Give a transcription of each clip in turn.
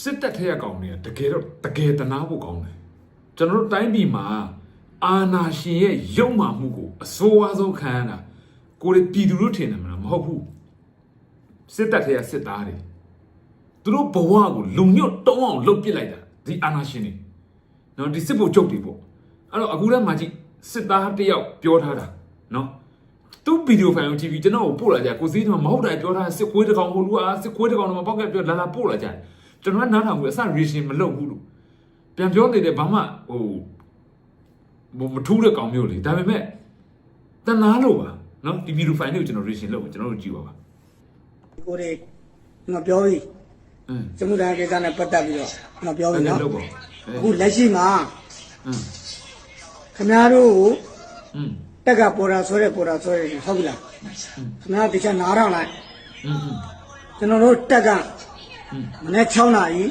စစ်တပ်ထက်ရကောင်တွေကတကယ်တော့တကယ်တနာဖို့ကောင်းတယ်ကျွန်တော်တို့တိုင်းပြည်မှာအာဏာရှင်ရဲ့ရုံမှမှုကိုအစိုးအဆုံးခံရတာကိုယ်တွေပြည်သူတို့ထင်တယ်မလားမဟုတ်ဘူးစစ်တပ်ထက်ရစစ်သားတွေသူတို့ဘဝကိုလုံညွတ်တောင်းအောင်လုပ်ပစ်လိုက်တာဒီအာဏာရှင်တွေနော်ဒီစစ်ဗိုလ်ချုပ်တွေပေါ့အဲ့တော့အခုတည်းမှာကြည့်စစ်သားတစ်ယောက်ပြောထားတာနော်သူဗီဒီယိုဖိုင်ကို TV ကျွန်တော်ကိုပို့လာကြကိုစည်းတော့မဟုတ်တယ်ပြောတာစစ်ခွေးတစ်ကောင်ဟိုလူအားစစ်ခွေးတစ်ကောင်တော့မပေါက်ကပြောလာလာပို့လာကြတယ် ကျွန်တော်ကနားထောင်ပြီးအစ reaction မလုပ်ဘူးလို့ပြန်ပြောနေတယ်ဘာမှဟိုမမထူးတဲ့ကောင်မျိုးလေဒါပေမဲ့တနာလို့ပါနော်ဒီဗီဒီယိုဖိုင်လေးကိုကျွန်တော် reaction လုပ်ကျွန်တော်တို့ကြည့်ပါပါကိုတွေငါပြောပြီအင်းစမှုတိုင်းကိစ္စနဲ့ပတ်သက်ပြီးတော့ငါပြောပြီအဲ့ဒါနော်လုပ်ပါအခုလက်ရှိမှာအင်းခင်ဗျားတို့ကိုအင်းတက်ကပေါ်တာဆွဲတယ်ပေါ်တာဆွဲတယ်ဟုတ်ပြီလားခင်ဗျားတခြားနားထောင်လိုက်အင်းအင်းကျွန်တော်တို့တက်ကအင်း မနေ့6နာရီ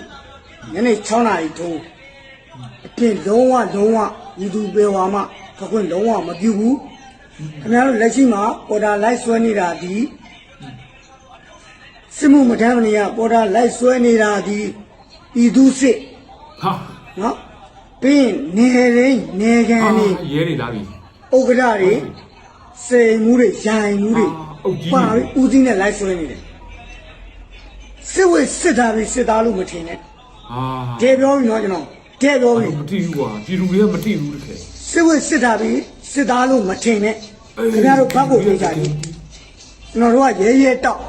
ညနေ6နာရီထိုးအပြင်လုံးဝလုံးဝယူတူပေဝါမှခခွင့်လုံးဝမပြုဘူးခင်ဗျားတို့လက်ရှိမှာပေါ်တာလိုက်ဆွဲနေတာဒီစစ်မှုမထမ်းမနေရပေါ်တာလိုက်ဆွဲနေတာဒီဤသူစစ်ဟာနော်ပြီးရင်နေရင်းနေခံဟာနေရဲနေလာပြီဥက္ကဋ္ဌတွေစိန်မှုတွေရိုင်မှုတွေအာအုပ်ကြီးပါပြီးဦးစီးနဲ့လိုက်ဆွဲနေတယ် စစ်ဝေးစစ်သားပြီးစစ်သားလို့မထင်နဲ့ဟာတဲပြောပြီနော်ကျွန်တော်တဲပြောပြီမတိဘူးကွာပြည်သူတွေကမတိဘူးတကယ်စစ်ဝေးစစ်သားပြီးစစ်သားလို့မထင်နဲ့အေးခင်ဗျားတို့ဘက်ကိုပြေးကြတယ်ကျွန်တော်တို့ကရဲရဲတောက်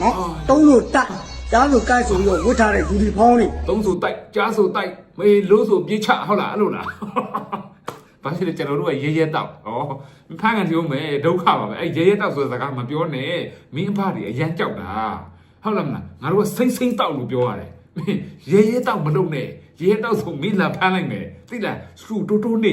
နော်အာတုံးလို့တက်ကြားလို့ကိုက်ဆိုပြီးတော့ဝတ်ထားတဲ့ယူနီဖောင်းတွေသုံးဆိုတိုက်ကြားဆိုတိုက်မေးလို့ဆိုပြေးချဟုတ်လားအဲ့လိုလားဘာဖြစ်လဲကျွန်တော်တို့ကရဲရဲတောက်ဩဖမ်းကန်တီဦးမယ်ဒုက္ခပါပဲအဲ့ရဲရဲတောက်ဆိုတဲ့စကားမပြောနဲ့မင်းအဖတွေအရန်ကြောက်တာ ဟုတ်လားမလားငါတို့ကစိမ့်စိမ့်တောက်လို့ပြောရတယ်မင်းရဲရဲတောက်မလုပ်နဲ့ရဲရဲတောက်ဆိုမင်းလာဖမ်းလိုက်မယ်သိလားစူတိုးတိုးနေ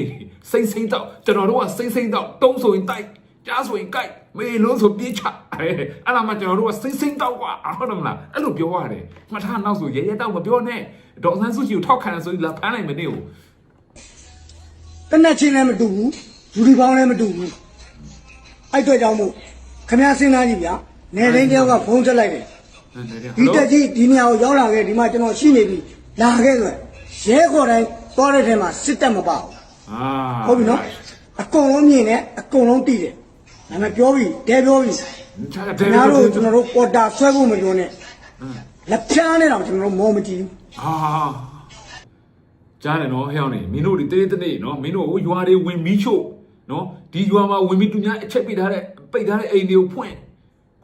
စိမ့်စိမ့်တောက်ကျွန်တော်တို့ကစိမ့်စိမ့်တောက်တုံးဆိုရင်တိုက်ကြားဆိုရင်ကြိုက်မေးလို့ဆိုပြေးချအဲ့ဒါမှကျွန်တော်တို့ကစိမ့်စိမ့်တောက်ကွာဟုတ်တယ်မလားအဲ့လိုပြောရတယ်မှတ်ထားနောက်ဆိုရဲရဲတောက်မပြောနဲ့ဒေါ်ဆန်းစုကြည်ကိုထောက်ခံတယ်ဆိုပြီးလာဖမ်းလိုက်မယ်နေကိုတနက်ချင်းလည်းမတူဘူးယူနီဖောင်းလည်းမတူဘူးအဲ့အတွက်ကြောင့်မို့ခင်ဗျားစဉ်းစားကြည့်ဗျာနေရင်းတယောက်ကဖုန်းချက်လိုက်တယ် ဒီတက်ကြီးဒီနေရာကိုရောက်လာခဲ့ဒီမှာကျွန်တော်ရှိနေပြီလာခဲ့ဆိုရဲခေါ်တိုင်းသွားတဲ့ထဲမှာစစ်တပ်မပါဘူးအာဟုတ်ပြီနော်အကုန်လုံးမြင်တယ်အကုန်လုံးသိတယ်ဒါပေမဲ့ပြောပြီတဲပြောပြီချာခတယ်င်ဗျားတို့ကျွန်တော်တို့ပေါ်တာဆွဲဖို့မပြောနဲ့လက်ဖြားနဲ့တော့ကျွန်တော်တို့မောမကြည့်ဘူးအာကြားတယ်နော်ဟဲ့အောင်နေမင်းတို့ဒီတေးတေးနော်မင်းတို့ဟိုရွာတွေဝင်ပြီးချို့နော်ဒီရွာမှာဝင်ပြီးသူများအချက်ပိတ်ထားတဲ့ပိတ်ထားတဲ့အိမ်တွေကိုဖွင့်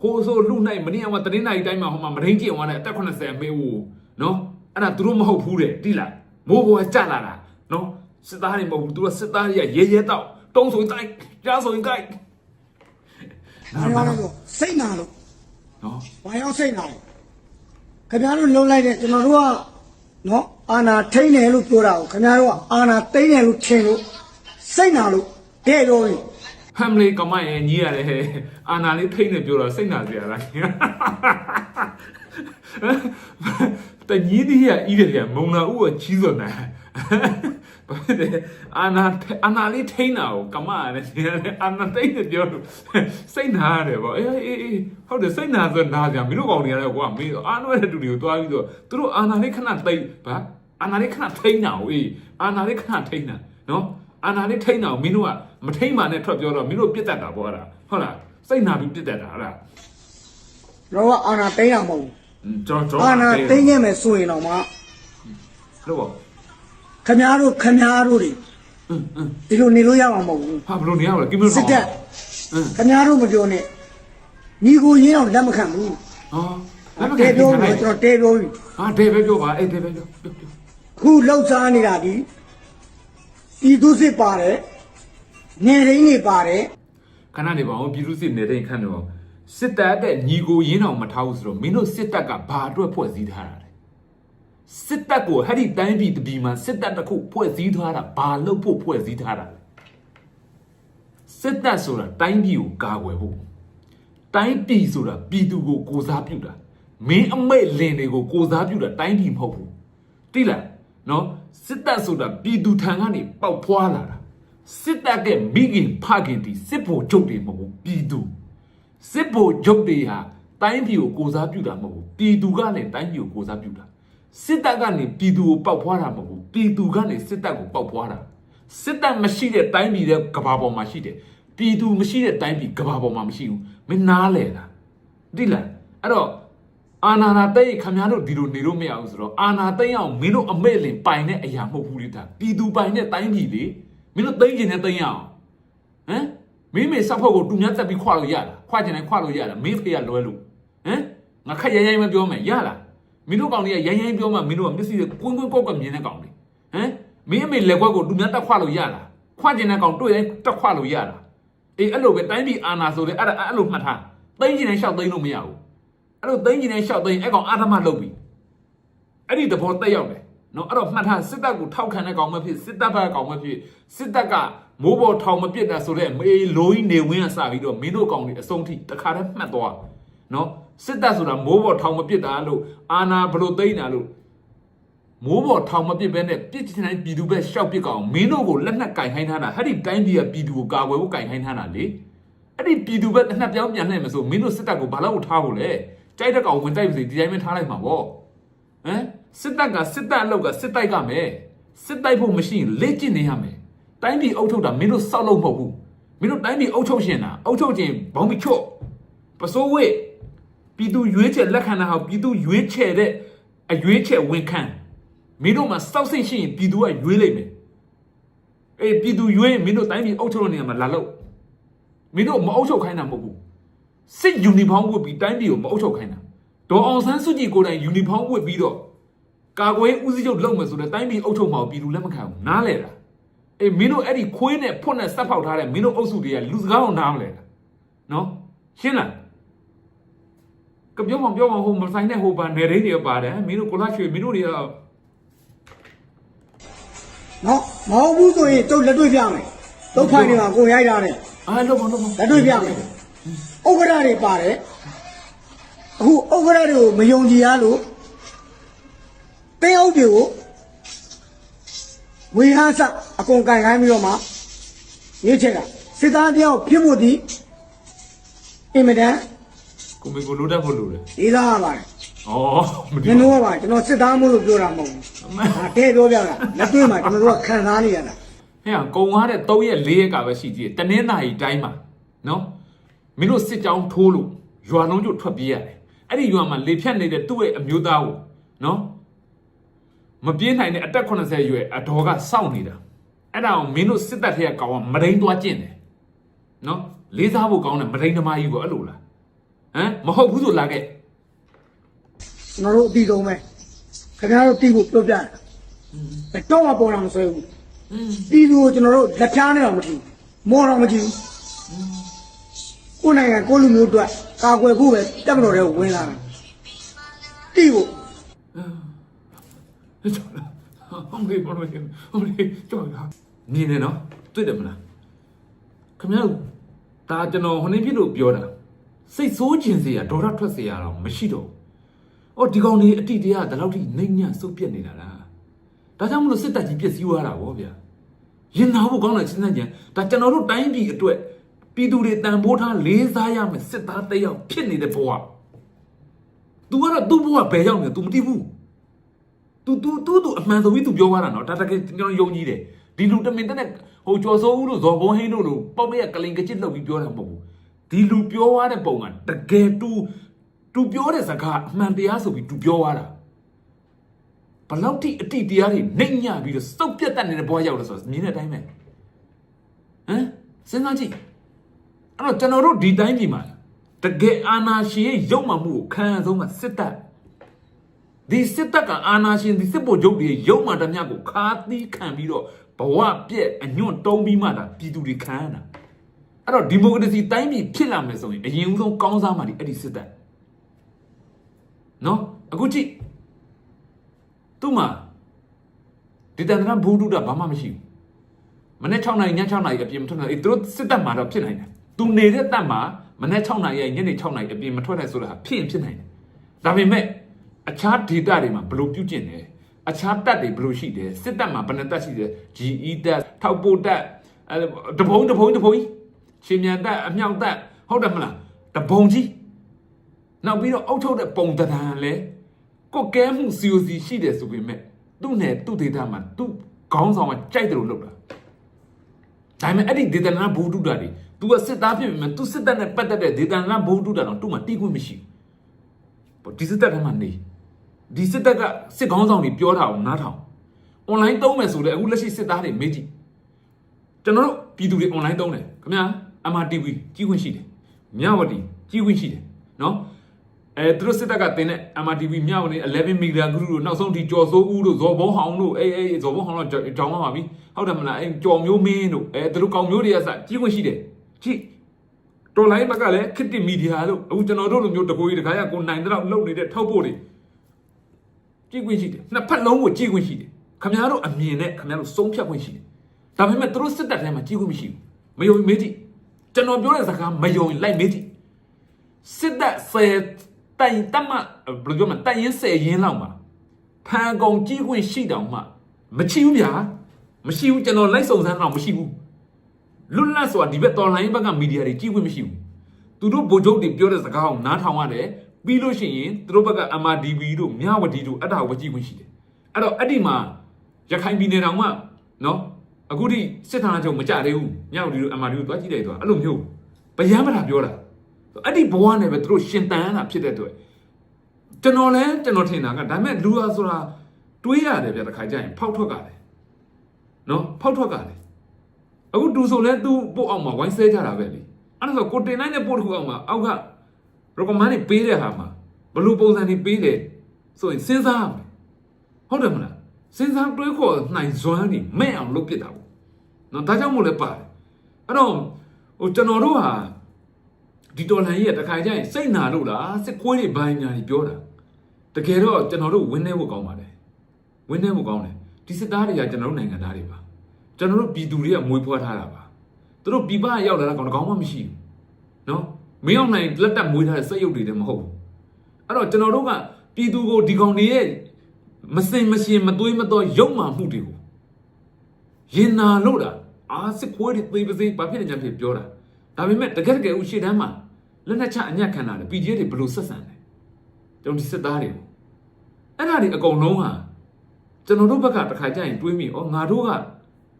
ဟိုဆိုလူနိုင်မနေ့ကမှတတင်းနိုင်တိုင်းမှာဟိုမှာမရင်းကျင်သွားတဲ့အသက်80အမေဦးနော်အဲ့ဒါသူတို့မဟုတ်ဘူးတဲ့တိလားမိုးဘောကကြလာတာနော်စစ်သားတွေမဟုတ်ဘူးသူတို့စစ်သားတွေကရဲရဲတောက်တုံးဆိုရင်တိုက်ကြားဆိုရင်တိုက်ဒါကြောင့်လို့စိတ်နာလို့နော်ဘာရောက်စိတ်နာလဲခင်ဗျားတို့လုံးလိုက်တဲ့ကျွန်တော်တို့ကနော်အာနာထိန်တယ်လို့ပြောတာကိုခင်ဗျားတို့ကအာနာသိမ့်တယ်လို့ထင်လို့စိတ်နာလို့တဲ့ပြော ပြီဖမ်လေးကမရဲ့ညီရတယ်ဟဲ့အာနာလေးထိတ်နေပြောတော့စိတ်နာစရာလားတညီးဒီရဤတယ်ကမုံနာဥကကြီးစောနာဘာလဲအာနာအာနာလေးထိန်းတာကိုကမရတယ်အာနာထိတ်နေပြောလို့စိတ်နာရတယ်ဗောအေးအေးအေးဟုတ်တယ်စိတ်နာဆိုနာကြမင်းတို့ကောင်တွေရတယ်ကွာမင်းအာနွဲတဲ့တူတွေကိုတွားပြီးတော့သူတို့အာနာလေးခဏသိမ့်ဗာအာနာလေးခဏထိန်းတာကိုအေးအာနာလေးခဏထိန်းတာနော် အာနာလေးထိမ့်တာကိုမင်းတို့ကမထိမ့်ပါနဲ့ထွက်ပြောတော့မင်းတို့ပြစ်တတ်တာပေါ့အဲ့ဒါဟုတ်လားစိတ်နာပြီးပြစ်တတ်တာအဲ့ဒါတော့အာနာတိမ့်တာမဟုတ်ဘူးကျွန်တော်အာနာတိမ့်ရမယ်ဆိုရင်တော့မှလို့ပေါ့ခမားတို့ခမားတို့တွေဒီလိုနေလို့ရမှာမဟုတ်ဘူးဟာဘယ်လိုနေရမလဲကိမလို့စစ်တက်ခမားတို့မပြောနဲ့ညီကိုရင်းအောင်လက်မခံဘူးဟောလက်မခံဘူးကျွန်တော်တဲပြောပြီဟာတဲပဲပြောပါအဲ့တဲပဲပြောခုလောက်စားနေတာဒီ ဤသူစစ်ပါတယ်နေရင်းနေပါတယ်ခဏနေပါဦးပြည်သူစစ်နေတဲ့ခန့်တော့စစ်တပ်တဲ့ညီကိုရင်းအောင်မထားဘူးဆိုတော့မင်းတို့စစ်တပ်ကဘာအတွက်ဖွဲ့စည်းထားတာလဲစစ်တပ်ကိုဟဲ့ဒီတိုင်းပြည်တပြည်မှာစစ်တပ်တစ်ခုဖွဲ့စည်းထားတာဘာလို့ဖို့ဖွဲ့စည်းထားတာလဲစစ်တပ်ဆိုတာတိုင်းပြည်ကိုကာကွယ်ဖို့တိုင်းပြည်ဆိုတာပြည်သူကိုကိုစားပြုတာမင်းအမိတ်လင်တွေကိုကိုစားပြုတာတိုင်းပြည်မဟုတ်ဘူးတိလားနော် စစ်တပ်ဆိုတာပြည်သူထံကနေပေါက်ဖွာလာတာစစ်တပ်ကမိခင်ဖခင်တီစစ်ဖို့ချုပ်တွေမဟုတ်ဘူးပြည်သူစစ်ဖို့ချုပ်တွေဟာတိုင်းပြည်ကိုကိုစားပြုတာမဟုတ်ဘူးပြည်သူကလည်းတိုင်းပြည်ကိုကိုစားပြုတာစစ်တပ်ကနေပြည်သူကိုပောက်ဖွားတာမဟုတ်ဘူးပြည်သူကနေစစ်တပ်ကိုပောက်ဖွားတာစစ်တပ်မရှိတဲ့တိုင်းပြည်တဲ့ကဘာပေါ်မှာရှိတယ်ပြည်သူမရှိတဲ့တိုင်းပြည်ကဘာပေါ်မှာမရှိဘူးမင်းနားလဲလားတိလားအဲ့တော့ အာနာနာတိတ်ခမရတို့ဒီလိုနေလို့မရဘူးဆိုတော့အာနာတိတ်အောင်မင်းတို့အမေ့လင်ပိုင်တဲ့အရာမဟုတ်ဘူးလေဒါပြည်သူပိုင်တဲ့တိုင်းပြည်လေမင်းတို့သိမ့်ကျင်တဲ့သိမ့်ရအောင်ဟမ်မင်းမေစပ်ဖို့ကိုတူများတက်ပြီးခွာလို့ရတာခွာကျင်တိုင်းခွာလို့ရတာမင်းဖေကလွဲလို့ဟမ်ငါခက်ရိုင်းရိုင်းမပြောမယ်ရလားမင်းတို့ကောင်တွေကရိုင်းရိုင်းပြောမှမင်းတို့ကမျက်စိတွေကွင်းကွင်းကောက်ကမြင်တဲ့ကောင်တွေဟမ်မင်းအမေလက်ခွက်ကိုတူများတက်ခွာလို့ရလားခွာကျင်တဲ့ကောင်တွေ့တိုင်းတက်ခွာလို့ရတာအေးအဲ့လိုပဲတိုင်းပြည်အာနာဆိုတဲ့အဲ့ဒါအဲ့လိုမှတ်ထားသိမ့်ကျင်တိုင်းရှောက်သိမ့်လို့မရဘူး အဲ့လိုသိမ့်ကျင်တိုင်းရှောက်သိမ့်အဲ့ကောင်အာဓမလုပ်ပြီအဲ့ဒီသဘောတက်ရောက်တယ်နော်အဲ့တော့မှတ်ထားစစ်တပ်ကိုထောက်ခံတဲ့ကောင်မဖြစ်စစ်တပ်ဘက်ကောင်မဖြစ်စစ်တပ်ကမိုးပေါ်ထောင်မပစ်တာဆိုတော့မေးလိုင်းနေဝင်းကစပြီးတော့မင်းတို့ကောင်တွေအဆုံးထိတခါတည်းမှတ်သွားနော်စစ်တပ်ဆိုတာမိုးပေါ်ထောင်မပစ်တာလို့အာနာဘလို့သိမ့်တာလို့မိုးပေါ်ထောင်မပစ်ဘဲနဲ့ပြစ်ချင်တဲ့ပြည်သူပဲရှောက်ပစ်ကောင်မင်းတို့ကိုလက်နက်ကင်ခိုင်းထားတာအဲ့ဒီတိုင်းပြည်ကပြည်သူကိုကာကွယ်ဖို့ကင်ခိုင်းထားတာလေအဲ့ဒီပြည်သူပဲလက်နက်ပြောင်းပြန်လှည့်မဆိုမင်းတို့စစ်တပ်ကိုဘာလို့ထားဖို့လဲ ကြိုက်တဲ့ကောင်ဝင်တိုက်ပါစေဒီတိုင်းပဲထားလိုက်မှာပေါ့ဟမ်စစ်တပ်ကစစ်တပ်အလောက်ကစစ်တိုက်ကမယ်စစ်တိုက်ဖို့မရှိရင်လေ့ကျင့်နေရမယ်တိုင်းပြည်အုပ်ချုပ်တာမင်းတို့စောက်လို့မဟုတ်ဘူးမင်းတို့တိုင်းပြည်အုပ်ချုပ်ရှင်တာအုပ်ချုပ်ခြင်းဘောင်းမချော့ပစိုးဝေးပြည်သူရွေးချယ်လက်ခံတာဟာပြည်သူရွေးချယ်တဲ့အရွေးချယ်ဝန်ခံမင်းတို့မှာစောက်စိတ်ရှိရင်ပြည်သူကရွေးလိုက်မယ်အေးပြည်သူရွေးရင်မင်းတို့တိုင်းပြည်အုပ်ချုပ်လို့နေရမှာလာလို့မင်းတို့မအုပ်ချုပ်ခိုင်းတာမဟုတ်ဘူး စစ်ယူနီဖောင်းဝတ်ပြီးတိုင်းပြည်ကိုမအုပ်ချုပ်ခိုင်းတာဒေါ်အောင်ဆန်းစုကြည်ကိုယ်တိုင်ယူနီဖောင်းဝတ်ပြီးတော့ကာကွယ်ဦးစီးချုပ်လုပ်မယ်ဆိုတော့တိုင်းပြည်အုပ်ချုပ်မှာပြည်သူလက်မခံဘူးနားလဲတာအေးမင်းတို့အဲ့ဒီခွေးနဲ့ဖွတ်နဲ့စက်ဖောက်ထားတဲ့မင်းတို့အုပ်စုတွေကလူစကားအောင်နားမလဲတာနော်ရှင်းလားကပြောမပြောမဟိုမဆိုင်တဲ့ဟိုပါနေရင်းတွေပါတယ်မင်းတို့ကိုလာရွှေမင်းတို့တွေကနော်မဟုတ်ဘူးဆိုရင်ကျုပ်လက်တွေ့ပြမယ်တုတ်ဖိုင်တွေမှာကိုရိုက်တာနဲ့အားလုံးလုံးလုံးလက်တွေ့ပြမယ် ဥက္ကဋ္ဌတွေပါတယ်အခုဥက္ကဋ္ဌတွေကိုမယုံကြည်ရလို့တင်းအုပ်တွေကိုဝေဟန်းစအကုန်ကန်ခိုင်းပြီးတော့မှရွေးချယ်တာစစ်သားတယောက်ဖြစ်မှုဒီအင်မတန်ကိုမေကိုလိုတတ်ဖို့လိုတယ်လေးစားရပါတယ်ဩမ။ဒီကျွန်တော်ကပါကျွန်တော်စစ်သားမို့လို့ပြောတာမဟုတ်ဘူး။ဒါတဲ့ပြောပြတာလက်တွေ့မှာကျွန်တော်တို့ကခံစားနေရတာဟဲ့ကုံသွားတဲ့3ရက်4ရက်ကပဲရှိသေးတယ်တနင်္လာရီတိုင်းမှာနော် မင်းတို့စစ်ကြောင်းထိုးလို့ရွာလုံးကျထွက်ပြေးရတယ်အဲ့ဒီရွာမှာလေဖြတ်နေတဲ့သူ့ရဲ့အမျိုးသားကိုနော်မပြေးနိုင်တဲ့အသက်80ရွယ်အတော်ကစောင့်နေတာအဲ့ဒါကိုမင်းတို့စစ်တပ်ထက်ကကောင်ကမဒိန်သွားကျင့်တယ်နော်လေးစားဖို့ကောင်းတယ်မဒိန်သမားကြီးကိုအဲ့လိုလားဟမ်မဟုတ်ဘူးဆိုလာခဲ့။ကျွန်တော်တို့အပြီးဆုံးပဲ။ခင်ဗျားတို့တီးဖို့ပြောပြတယ်။ဘယ်တော့မှပေါ်တာမဆွဲဘူးอืม။တီးသူကိုကျွန်တော်တို့လက်ဖြားနေတော့မကြည့်ဘူး။မော်တော့မကြည့်ဘူး။ ကိုယ်နိုင်ငံကိုယ်လူမျိုးအတွက်ကာကွယ်ဖို့ပဲတက်မတော်တဲ့ဝင်လာတာ။တီးဖို့ဟုတ်ကဲ့ဘာလို့လဲဟုတ်ကဲ့ကြောက်ရမြင်နေနော်တွေ့တယ်မလားခင်ဗျားတို့ဒါကျွန်တော်ဟိုနေ့ဖြစ်လို့ပြောတာစိတ်ဆိုးခြင်းစရာဒေါရထွက်စရာတော့မရှိတော့ဘူးအော်ဒီကောင်ကြီးအတိတရားဒီလောက်ထိနှိမ့်ညံ့စုပ်ပြက်နေတာလားဒါကြောင့်မလို့စစ်တပ်ကြီးပြက်စီးသွားတာဗောဗျာရင်နာဖို့ကောင်းတယ်စဉ်းစားကြဒါကျွန်တော်တို့တိုင်းပြည်အတွက် ပြည်သူတွေတန်ဖိုးထားလေးစားရမယ်စစ်သားတစ်ယောက်ဖြစ်နေတဲ့ဘဝ तू ကတော့သူ့ဘဝဘယ်ရောက်နေ तू မသိဘူး तू तू तू तू အမှန်ဆိုပြီး तू ပြောသွားတာနော်ဒါတကယ်ကျွန်တော်ယုံကြည်တယ်ဒီလူတမင်တက်နဲ့ဟိုကျော်စိုးဦးတို့ဇော်ဘုံဟင်းတို့လိုပေါက်ပြက်ကလင်ကချစ်လောက်ပြီးပြောတာမဟုတ်ဘူးဒီလူပြောသွားတဲ့ပုံကတကယ် तू तू ပြောတဲ့စကားအမှန်တရားဆိုပြီး तू ပြောသွားတာဘလောက်ထိအတိတရားတွေနှိမ့်ညပြီးတော့စုပ်ပြတ်တတ်နေတဲ့ဘဝရောက်လို့ဆိုတော့မြင်တဲ့အတိုင်းပဲဟမ်စဉ်းစားကြည့် အဲ့တော့ကျွန်တော်တို့ဒီတိုင်းပြည်မှာတကယ်အာနာရှင်ရဲ့ရုပ်မှမှုကိုခံရဆုံးကစစ်တပ်ဒီစစ်တပ်ကအာဏာရှင်ဒီစစ်ဗိုလ်ချုပ်တွေရုံမှတမျှကိုခါသီးခံပြီးတော့ဘဝပြက်အညွန့်တုံးပြီးမှသာပြည်သူတွေခံရတာအဲ့တော့ဒီမိုကရေစီတိုင်းပြည်ဖြစ်လာမယ်ဆိုရင်အရင်ဦးဆုံးကောင်းစားမှဒီအဲ့ဒီစစ်တပ်နော်အခုကြည့်သူ့မှာဒီတန်တရဘူဒုတာဘာမှမရှိဘူးမနေ့6နာရီည6နာရီအပြင်မထွက်နိုင်ဘူးသူတို့စစ်တပ်မှာတော့ဖြစ်နိုင်တယ် သူနေတဲ့တပ်မှာမနေ့6နာရီညနေ6နာရီအပြင်မထွက်နိုင်ဆိုတာဖြစ်ရင်ဖြစ်နိုင်တယ်ဒါပေမဲ့အခြား data တွေမှာဘယ်လိုပြုကျင့်လဲအခြားတက်တွေဘယ်လိုရှိတယ်စစ်တပ်မှာဘယ်နှတက်ရှိတယ် GE တက်ထောက်ပို့တက်အဲတဘုံတဘုံတဘုံရှင်မြန်တက်အမြောက်တက်ဟုတ်တယ်မလားတဘုံကြီးနောက်ပြီးတော့အုတ်ထုတ်တဲ့ပုံတံတန်လဲကိုကဲမှု COC ရှိတယ်ဆိုပေမဲ့သူ့နဲ့သူ့ဒေတာမှာသူ့ခေါင်းဆောင်ကကြိုက်တယ်လို့လုပ်တာဒါပေမဲ့အဲ့ဒီဒေတာနာဘူတုတာတွေ तू ကစစ်သားဖြစ်ပေမဲ့ तू စစ်တပ်နဲ့ပတ်သက်တဲ့ဒေတာနာဘူတုတာတော့သူ့မှာတီးခွင့်မရှိဘူးဒီစစ်တပ်ထဲမှာနေဒီစစ်တပ်ကစစ်ခေါင်းဆောင်တွေပြောတာကိုနားထောင် online သုံးမယ်ဆိုတော့အခုလက်ရှိစစ်သားတွေမေးကြည့်ကျွန်တော်တို့ပြည်သူတွေ online သုံးတယ်ခင်ဗျာ MRTV ကြီးခွင့်ရှိတယ်မြဝတီကြီးခွင့်ရှိတယ်နော်အဲသူတို့စစ်တပ်ကတင်တဲ့ MRTV မြဝတီ11 media group တို့နောက်ဆုံးဒီကြော်စိုးဦးတို့ဇော်ဘောဟောင်းတို့အေးအေးဇော်ဘောဟောင်းတော့ကြောင်မှာပါပြီဟုတ်တယ်မလားအဲကြော်မျိုးမင်းတို့အဲသူတို့ကောင်မျိုးတွေကစကြီးခွင့်ရှိတယ် ကြည့်တော်လိုင်းဘက်ကလည်းခစ်တစ်မီဒီယာလို့အခုကျွန်တော်တို့လိုမျိုးတကိုကြီးတခါရကိုနိုင်တဲ့လောက်လုပ်နေတဲ့ထောက်ဖို့တွေကြည့်ခွင့်ရှိတယ်နှစ်ဖက်လုံးကိုကြည့်ခွင့်ရှိတယ်ခင်ဗျားတို့အမြင်နဲ့ခင်ဗျားတို့စုံဖြတ်ခွင့်ရှိတယ်ဒါပေမဲ့သူတို့စစ်တပ်ထဲမှာကြည့်ခွင့်မရှိဘူးမယုံမေးကြည့်ကျွန်တော်ပြောတဲ့စကားမယုံလိုက်မေးကြည့်စစ်တပ်ဆယ်တိုင်တမဘယ်လိုပြောမလဲတိုင်ရင်ဆယ်ရင်လောက်မှာဖန်ကုန်ကြည့်ခွင့်ရှိတောင်မှမချီဘူးဗျာမရှိဘူးကျွန်တော်လိုက်စုံစမ်းတော့မရှိဘူး လွတ်လပ်စွာဒီဘက်တော်လိုင်းဘက်ကမီဒီယာတွေကြည့်ခွင့်မရှိဘူးသူတို့ဗိုလ်ချုပ်တွေပြောတဲ့စကားကိုနားထောင်ရတယ်ပြီးလို့ရှိရင်သူတို့ဘက်က MRDB တို့မြဝတီတို့အဲ့ဒါကိုကြည့်ခွင့်ရှိတယ်အဲ့တော့အဲ့ဒီမှာရခိုင်ပြည်နယ်တောင်မှနော်အခုထိစစ်ဌာနချုပ်မကြသေးဘူးမြဝတီတို့ MRDB တို့တွားကြည့်လိုက်တော့အဲ့လိုမျိုးဗျမ်းမတာပြောတာအဲ့ဒီဘဝနဲ့ပဲသူတို့ရှင်တန်ရတာဖြစ်တဲ့အတွက်ကျွန်တော်လည်းကျွန်တော်ထင်တာကဒါပေမဲ့လူဟာဆိုတာတွေးရတယ်ဗျတခါကျရင်ဖောက်ထွက်ကတယ်နော်ဖောက်ထွက်ကတယ် အခုတူဆိုလဲသူ့ပို့အောင်မှာဝိုင်းဆဲကြတာပဲလေအဲ့ဒါဆိုကိုတင်နိုင်တဲ့ပို့တစ်ခုအောင်မှာအောက်က recommend နေပေးတဲ့ဟာမှာဘလို့ပုံစံနေပေးတယ်ဆိုရင်စဉ်းစားရမယ်ဟုတ်တယ်မလားစဉ်းစားတွေးခေါ်နိုင်စွမ်းနေမဲ့အောင်လုပ်ပြစ်တာပေါ့နော်ဒါကြောင့်မို့လဲပါတယ်အဲ့တော့ဟိုကျွန်တော်တို့ဟာဒီတော်လှန်ရေးကတခါကျရင်စိတ်နာလို့လားစစ်ခွေးတွေဘိုင်းညာကြီးပြောတာတကယ်တော့ကျွန်တော်တို့ဝင်းနေဖို့ကောင်းပါတယ်ဝင်းနေဖို့ကောင်းတယ်ဒီစစ်သားတွေကကျွန်တော်တို့နိုင်ငံသားတွေပါ ကျွန်တော်တို့ပြည်သူတွေကမွေးဖွားထားတာပါသူတို့ပြည်ပရောက်လာတာကောင်တကောင်မှမရှိဘူးနော်မင်းအောင်နိုင်လက်တက်မွေးထားတဲ့စက်ရုပ်တွေလည်းမဟုတ်ဘူးအဲ့တော့ကျွန်တော်တို့ကပြည်သူကိုဒီကောင်တွေရဲ့မစင်မရှင်မသွေးမတော်ရုံမှမှုတွေကိုရင်နာလို့တာအာစစ်ခွေးတွေသေပါစေဘာဖြစ်နေကြဖြစ်ပြောတာဒါပေမဲ့တကယ်တကယ်ဦးရှေ့တန်းမှာလက်နက်ချအညက်ခံတာလေ PGA တွေဘယ်လိုဆက်ဆံလဲကျွန်တော်ဒီစစ်သားတွေကိုအဲ့ဒါတွေအကုန်လုံးဟာကျွန်တော်တို့ဘက်ကတစ်ခါကျရင်တွေးမိဩငါတို့က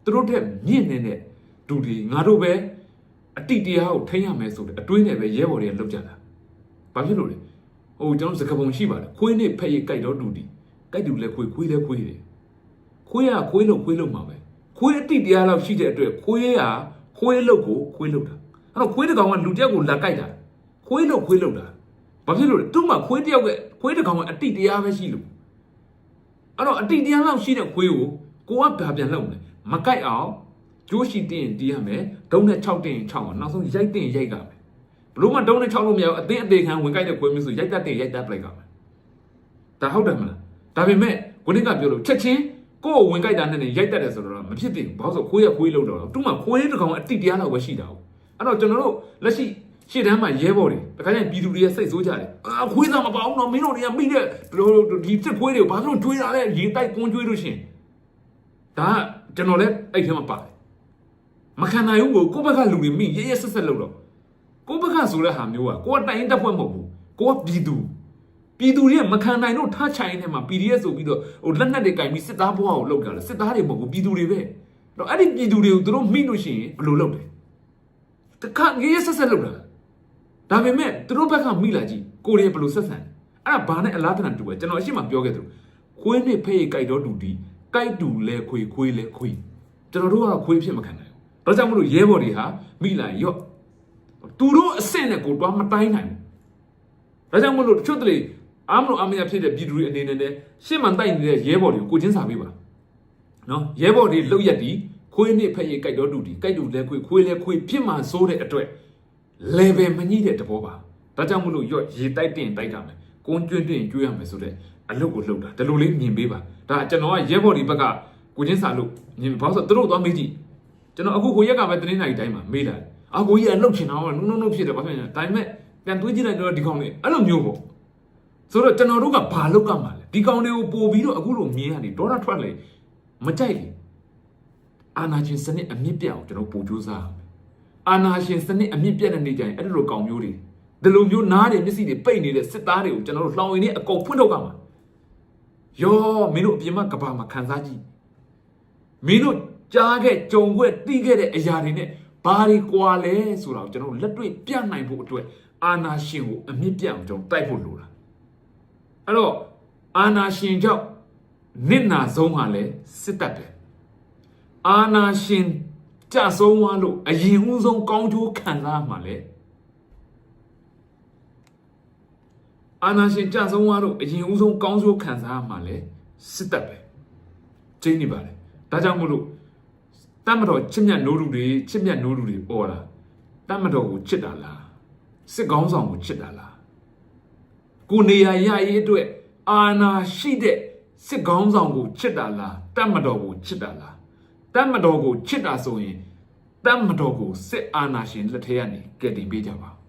သူတို့ထက်မြင့်နေတဲ့ဒူတွေငါတို့ပဲအတိတရားကိုထိန်းရမယ်ဆိုတဲ့အတွေးနဲ့ပဲရဲဘော်တွေကလောက်ကြတာဘာဖြစ်လို့လဲဟိုကျွန်တော်စကပုံရှိပါတယ်ခွေးနဲ့ဖက်ရိတ်ကြိုက်တော့ဒူတီကြိုက်တူလဲခွေးခွေးလဲခွေးတယ်ခွေးကခွေးလို့ခွေးလို့မှာပဲခွေးအတိတရားလောက်ရှိတဲ့အတွက်ခွေးကခွေးလို့ကိုခွေးလို့တာအဲ့တော့ခွေးတစ်ကောင်ကလူတစ်ယောက်ကိုလာကြိုက်တာခွေးလို့ခွေးလို့တာဘာဖြစ်လို့လဲသူ့မှာခွေးတစ်ယောက်ကခွေးတစ်ကောင်ကအတိတရားပဲရှိလို့အဲ့တော့အတိတရားလောက်ရှိတဲ့ခွေးကိုကိုကဘာပြန်လုပ်မလဲ မကြိုက်အောင်ကျိုးရှိတင်တီးရမယ်ဒုံနဲ့6တင်6အောင်နောက်ဆုံးရိုက်တင်ရိုက်ကမယ်ဘလို့မှဒုံနဲ့6လို့မရဘူးအသင်းအသေးခံဝင်ကြိုက်တဲ့ခွေးမျိုးဆိုရိုက်တတ်တင်ရိုက်တတ်ပလိုက်ကမယ်ဒါဟုတ်တယ်မလားဒါပေမဲ့ကိုနစ်ကပြောလို့ချက်ချင်းကိုယ်ဝင်ကြိုက်တာနဲ့ရိုက်တတ်တယ်ဆိုတော့မဖြစ်သေးဘူးဘာလို့ဆိုခွေးရခွေးလို့တော့သူ့မှာခွေးတစ်ကောင်အတိတရားလောက်ပဲရှိတာဟုတ်အဲ့တော့ကျွန်တော်တို့လက်ရှိရှေ့တန်းမှာရဲဘော်တွေတခါကျရင်ပြည်သူတွေရဲ့စိတ်ဆိုးကြတယ်အာခွေးသားမပါဘူးနော်မင်းတို့တွေကမိတဲ့ဒီစစ်ခွေးတွေကိုဘာလို့တွေးတာလဲရေတိုက်ကွန်းကျွေးလို့ရှင်ဒါက ကျွန်တော်လည်းအဲ့ထဲမှာပါတယ်မခံနိုင်ဘူးကိုကိုယ့်ဘက်ကလူတွေမိရဲရဲဆက်ဆက်လို့တော့ကိုယ့်ဘက်ကဆိုတဲ့ဟာမျိုးကကိုကတိုင်ရင်တက်ဖွဲ့မဟုတ်ဘူးကိုကပြည်သူပြည်သူတွေကမခံနိုင်လို့ထားချိုင်းနေမှာ PDF ဆိုပြီးတော့ဟိုလက်နက်တွေကင်ပြီးစစ်သားဘဝကိုလောက်ကြတယ်စစ်သားတွေမဟုတ်ဘူးပြည်သူတွေပဲတော့အဲ့ဒီပြည်သူတွေကိုသူတို့မိလို့ရှိရင်ဘယ်လိုလုပ်လဲတခါငရဲဆက်ဆက်လုပ်တာဒါပေမဲ့သူတို့ဘက်ကမိလာကြည့်ကိုရီးယားဘယ်လိုဆက်ဆံအဲ့ဒါဘာနဲ့အလားတန်တူပဲကျွန်တော်အရှိမပြောခဲ့သလိုခွေးနဲ့ဖဲ့ရိတ်ကြိုက်တော့တူတီ ကြိုက်တူလဲခွေခွေးလဲခွေးကျွန်တော်တို့ကခွေးဖြစ်မခံနိုင်ဘူးဒါကြောင့်မလို့ရဲဘော်တွေဟာမိလာရော့သူတို့အဆင့်နဲ့ကိုတွားမတိုင်းနိုင်ဘူးဒါကြောင့်မလို့တချို့တလေအားမလို့အမရဖြစ်တဲ့ပြည်သူတွေအနေနဲ့လည်းရှင်းမှန်တိုက်နေတဲ့ရဲဘော်တွေကိုကိုချင်းစာပေးပါနော်ရဲဘော်တွေလောက်ရက်ဒီခွေးနဲ့ဖက်ရိတ်ကြိုက်တော့တူတီကြိုက်တူလဲခွေးခွေးလဲခွေးဖြစ်မှဆိုးတဲ့အတွက် level မညှိတဲ့တဘောပါဒါကြောင့်မလို့ရော့ရေတိုက်တင်တိုက်တာမယ်ကွန်းကျွန်းတင်ကျွေးရမယ်ဆိုတဲ့ အလုပ်ကိုလုပ်တာဒီလိုလေးမြင်ပေးပါဒါကျွန်တော်ကရဲဘော်ဒီဘက်ကကိုချင်းစာလို့မြင်ဘာလို့ဆိုသူတို့သွားမေးကြည့်ကျွန်တော်အခုကိုရက်ကပဲတင်းနိုင်တိုင်းမှာမေးလာတယ်အာကိုကြီးကလှုပ်ချင်တာကနုံနုံနုံဖြစ်တယ်ဘာဖြစ်လဲဒါပေမဲ့ပြန်တွေးကြည့်လိုက်တော့ဒီကောင်လေးအဲ့လိုမျိုးပေါ့ဆိုတော့ကျွန်တော်တို့ကဘာလုပ်ကမှာလဲဒီကောင်တွေကိုပို့ပြီးတော့အခုလိုမြင်ရတယ်ဒေါ်လာထွက်လေမကြိုက်လေအာနာချင်းစနစ်အမြင့်ပြအောင်ကျွန်တော်ပို့ကြိုးစားရမယ်အာနာရှင်စနစ်အမြင့်ပြတ်တဲ့နေကြရင်အဲ့လိုကောင်မျိုးတွေဒီလိုမျိုးနားတွေမျက်စိတွေပိတ်နေတဲ့စစ်သားတွေကိုကျွန်တော်တို့လှောင်ရင်နဲ့အကုန်ဖွင့်ထုတ်ကမှာ ယောမင်းတို့အပြင်မှာကဘာမှာခံစားကြည့်မင်းတို့ကြားခဲ့ကြုံခွက်တီးခဲ့တဲ့အရာတွေနဲ့ဘာတွေကွာလဲဆိုတာကိုကျွန်တော်တို့လက်တွေ့ပြနိုင်ဖို့အတွက်အာနာရှင်ကိုအမြင့်ပြတ်အောင်ကျွန်တော်တိုက်ဖို့လိုတာအဲ့တော့အာနာရှင်ကြောင့်နစ်နာဆုံးဟာလဲစစ်တပ်ပဲအာနာရှင်ကြဆုံးသွားလို့အရင်ဦးဆုံးကောင်းကျိုးခံစားမှာလဲ အာနာရှင်ကြဆုံးသွားလို့အရင်ဦးဆုံးကောင်းကျိုးခံစားမှာလဲစစ်တပ်ပဲကျင်းနေပါလေဒါကြောင့်မို့လို့တတ်မတော်ချစ်မြတ်နိုးလူတွေချစ်မြတ်နိုးလူတွေပေါ်လာတတ်မတော်ကိုချစ်တာလားစစ်ကောင်းဆောင်ကိုချစ်တာလားကိုနေရရရေးအတွက်အာနာရှိတဲ့စစ်ကောင်းဆောင်ကိုချစ်တာလားတတ်မတော်ကိုချစ်တာလားတတ်မတော်ကိုချစ်တာဆိုရင်တတ်မတော်ကိုစစ်အာနာရှင်လက်ထဲကနေကယ်တင်ပေးကြပါဦး